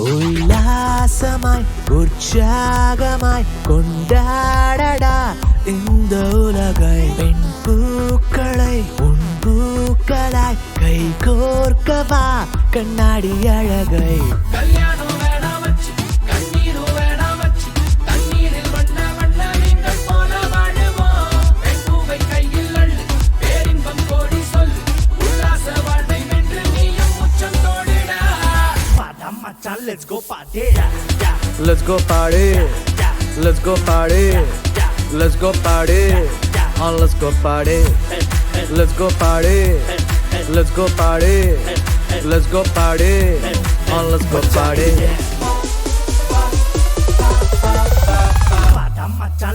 உல்லாசமாய் உற்சாகமாய் கொண்டாடடா. இந்த உலகை பெண் பூக்களை உன் பூக்களாய் கை கோர்க்கவா. கண்ணாடி அழகை. கல்யாணம் Let's go party. Let's go party. Let's go party. Let's go party. On let's go party. Let's go party. Let's go party. Let's go party. Oh, let's go party.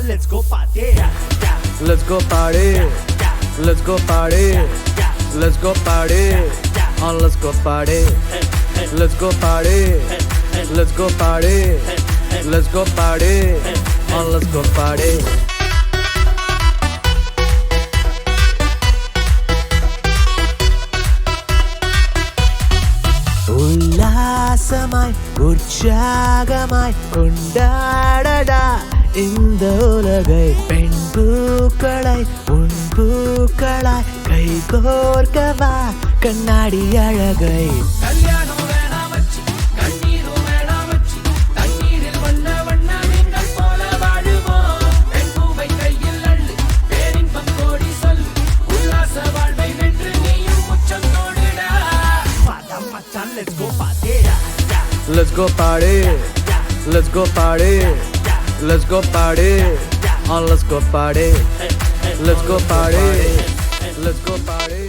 Let's go party. Let's go party. Let's go party. Let's go party. On let's go party. Let's go party. Let's go party. Let's go party. On let's go party. உல்லாசமாய் உற்சாகமாய் கொண்டாடடா இந்த உலகை பெண் பூக்களை உன் பூக்களாய் கை கோர்க்கவா கண்ணாடி அழகை கல்யாணம் go party. Let's go party. Let's go party. On let's go party. Let's go party. Let's go party